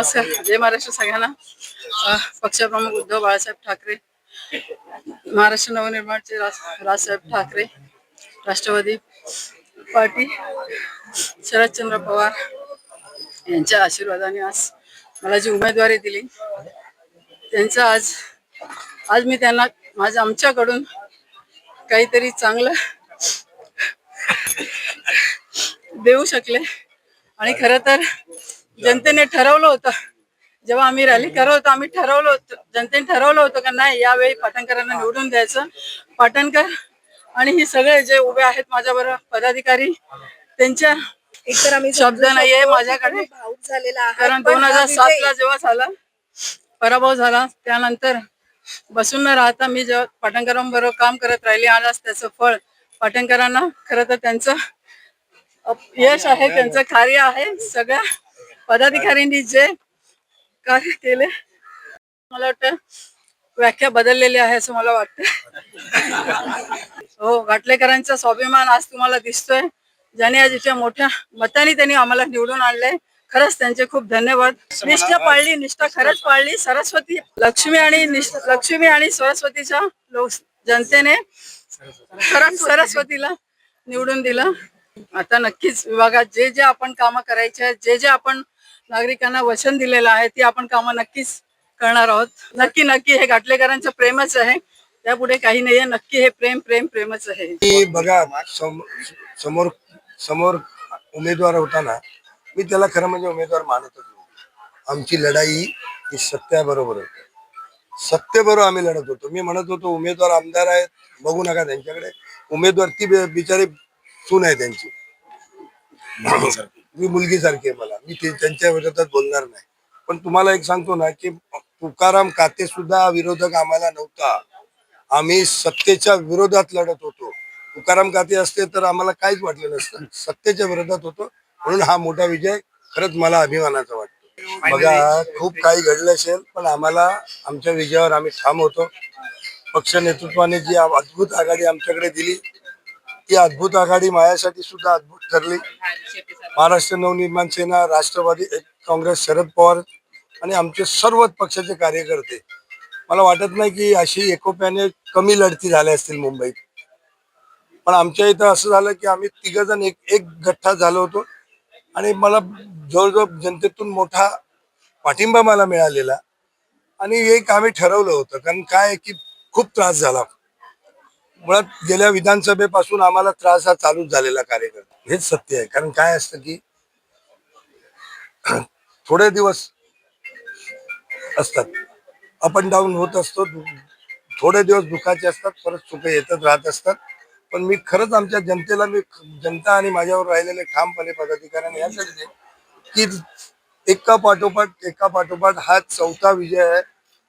नमस्कार. जय महाराष्ट्र सगळ्यांना. पक्षप्रमुख उद्धव बाळासाहेब ठाकरे महाराष्ट्र नवनिर्माणचे राजसाहेब ठाकरे राष्ट्रवादी पार्टी शरदचंद्र पवार यांच्या आशीर्वादाने आज मला जी उमेदवारी दिली त्यांचं आज आज मी त्यांना माझ्या आमच्याकडून काहीतरी चांगलं देऊ शकले. आणि खरं तर जनतेने ठरवलं होतं. जेव्हा आम्ही रॅली करत होतो आम्ही ठरवलं होतं. जनतेने ठरवलं होतं का नाही यावेळी पाटणकरांना निवडून द्यायचं. पाटणकर आणि ही सगळे जे उभे आहेत माझ्याबरोबर पदाधिकारी त्यांच्या एकतर आम्ही शब्द नाहीये माझ्याकडे. भाऊक झालेला आहात. कारण दोन हजार सात ला जेव्हा झाला पराभव झाला त्यानंतर बसून न राहता मी जेव्हा पाटणकरांबरोबर काम करत राहिले आज त्याचं फळ पाटणकरांना खरं तर त्यांचं यश आहे त्यांचं कार्य आहे सगळ्या पदाधिकाऱ्यांनी जे कार्य केले मला वाटतं व्याख्या बदललेली आहे असं मला वाटतं. हो घाटलेकरांचा स्वाभिमान आज तुम्हाला दिसतोय. ज्याने आज इतक्या मोठ्या मताने त्यांनी आम्हाला निवडून आणलंय. खरंच त्यांचे खूप धन्यवाद. निष्ठा पाळली निष्ठा खरंच पाळली. सरस्वती लक्ष्मी आणि लक्ष्मी आणि सरस्वतीच्या लोक जनतेने खरंच सरस्वतीला निवडून दिलं. आता नक्कीच विभागात जे जे आपण कामं करायचे आहेत जे जे आपण नागरिकांना वचन दिलेलं आहे ती आपण कामं नक्कीच करणार आहोत. नक्की नक्की हे घाटलेकरांचं प्रेमच आहे. त्यापुढे काही नाहीये. नक्की हे प्रेम प्रेम प्रेमच आहे. बघा सम- समोर समोर उमेदवार होता ना मी त्याला खरं म्हणजे उमेदवार मानतच नव्हतो. आमची लढाई ही सत्याबरोबर होती. सत्तेबरोबर आम्ही लढत होतो. मी म्हणत होतो उमेदवार आमदार आहेत बघू नका त्यांच्याकडे. उमेदवार ती बिचारी सून आहे त्यांची. मी मुलगी सारखी आहे मला. मी त्यांच्या विरोधात बोलणार नाही. पण तुम्हाला एक सांगतो ना की तुकाराम काते सुद्धा विरोधक आम्हाला नव्हता. आम्ही सत्तेच्या विरोधात लढत होतो. तुकाराम काते असते तर आम्हाला काहीच वाटलं नसतं. सत्तेच्या विरोधात होतो. म्हणून हा मोठा विजय खरंच मला अभिमानाचा वाटतो. बघा खूप काही घडलं असेल पण आम्हाला आमच्या विजयावर आम्ही ठाम होतो. पक्ष नेतृत्वाने जी अद्भुत आघाडी आमच्याकडे दिली ती अद्भुत आघाडी माझ्यासाठी सुद्धा अद्भुत ठरली. महाराष्ट्र नवनिर्माण सेना राष्ट्रवादी एक काँग्रेस शरद पवार आणि आमचे सर्वच पक्षाचे कार्यकर्ते. मला वाटत नाही की अशी एकोप्याने कमी लढती झाल्या असतील मुंबईत. पण आमच्या इथं असं झालं की आम्ही तिघ जण एक एक गठ्ठा झालो होतो आणि मला जवळजवळ जनतेतून मोठा पाठिंबा मला मिळालेला. आणि एक आम्ही ठरवलं होतं. कारण काय की खूप त्रास झाला. मुळात गेल्या विधानसभेपासून आम्हाला त्रास हा चालूच झालेला कार्यकर्ता. हेच सत्य आहे. कारण काय असतं की थोडे दिवस असतात. अप अँड डाऊन होत असतो. थोडे दिवस दुखाचे असतात. परत सुख येतच राहत असतात. पण मी खरंच आमच्या जनतेला मी जनता आणि माझ्यावर राहिलेले ठामपणे पदाधिकाऱ्यांनी यासाठी की एका पाठोपाठ एका पाठोपाठ हा चौथा विजय आहे.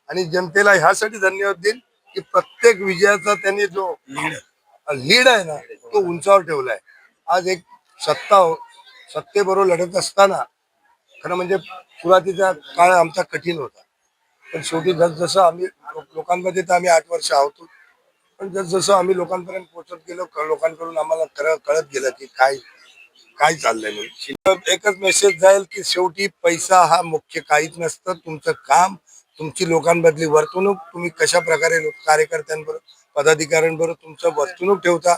आणि जनतेला ह्यासाठी धन्यवाद देईन. की प्रत्येक विजयाचा त्यांनी जो लीड. आहे ना तो उंचावर ठेवलाय. आज एक सत्ता हो- सत्तेबरोबर लढत असताना खरं म्हणजे सुरुवातीचा काळ आमचा कठीण होता. पण शेवटी जसजसं आम्ही लोकांमध्ये तर आम्ही आठ वर्ष आहोत. पण जसजसं आम्ही लोकांपर्यंत पोहोचत गेलो लोकांकडून आम्हाला खरं कळत गेलं की काय काय चाललंय म्हणून. एकच मेसेज जाईल की शेवटी पैसा हा मुख्य काहीच नसतं. तुमचं काम तुमची लोकांमधली वर्तणूक तुम्ही कशा प्रकारे लोक- कार्यकर्त्यांबरोबर पदाधिकाऱ्यांबरोबर तुमचं वर्तणूक ठेवता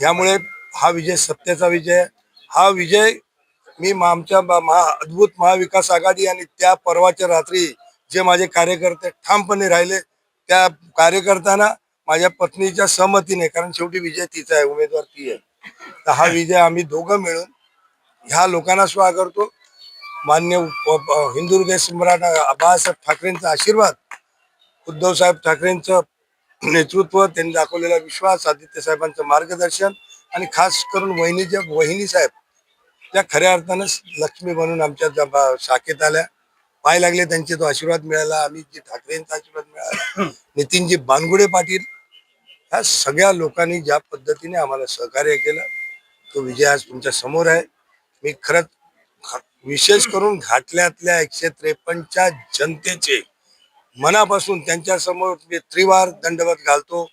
यामुळे हा विजय सत्याचा विजय आहे. हा विजय मी आमच्या महा अद्भुत महाविकास आघाडी आणि त्या परवाच्या रात्री जे माझे कार्यकर्ते ठामपणे राहिले त्या कार्यकर्त्यांना माझ्या पत्नीच्या सहमतीने कारण शेवटी विजय तिचा आहे उमेदवार ती आहे तर हा विजय आम्ही दोघं मिळून ह्या लोकांना स्वागत करतो मान्य उप- प- हिंदू हृदय सम्राट बाळासाहेब ठाकरेंचा आशीर्वाद उद्धव साहेब ठाकरेंचं नेतृत्व त्यांनी दाखवलेला विश्वास आदित्य साहेबांचं मार्गदर्शन आणि खास करून वहिनीच्या वहिनी साहेब त्या खऱ्या अर्थानं लक्ष्मी म्हणून आमच्या शाखेत आल्या. पाय लागले त्यांचे तो आशीर्वाद मिळाला आम्ही जी ठाकरेंचा आशीर्वाद मिळाला नितीनजी बानगुडे पाटील ह्या सगळ्या लोकांनी ज्या पद्धतीने आम्हाला सहकार्य केलं तो विजय आज तुमच्यासमोर आहे. मी खरंच विशेष करून घाटल्यातल्या एकशे त्रेपन्नच्या जनतेचे मनापासून त्यांच्यासमोर मी त्रिवार दंडवत घालतो.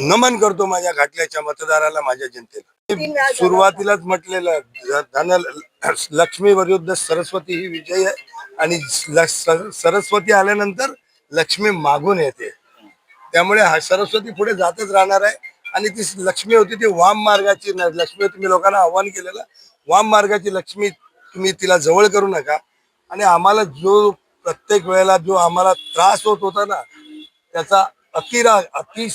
नमन करतो माझ्या घाटल्याच्या मतदाराला माझ्या जनतेला. सुरुवातीलाच म्हटलेलं धन लक्ष्मी विरुद्ध सरस्वती ही विजय आहे आणि ल- सरस्वती आल्यानंतर लक्ष्मी मागून येते. त्यामुळे हा सरस्वती पुढे जातच राहणार आहे आणि ती लक्ष्मी होती ती वाम मार्गाची लक्ष्मी होती मी लोकांना आव्हान केलेलं वाम मार्गाची लक्ष्मी तुम्ही तिला जवळ करू नका. आणि आम्हाला जो प्रत्येक वेळेला जो आम्हाला त्रास होत होता ना त्याचा अतिरा अति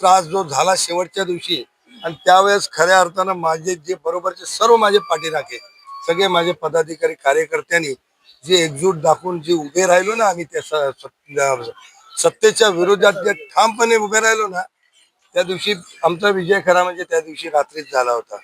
त्रास जो झाला शेवटच्या दिवशी आणि त्यावेळेस खऱ्या अर्थानं माझे जे बरोबरचे सर्व माझे पाठीराखे सगळे माझे पदाधिकारी कार्यकर्त्यांनी जे एकजूट दाखवून जे उभे राहिलो ना आम्ही त्या सत्तेच्या विरोधात जे ठामपणे उभे राहिलो ना त्या दिवशी आमचा विजय खरा म्हणजे त्या दिवशी रात्रीच झाला होता.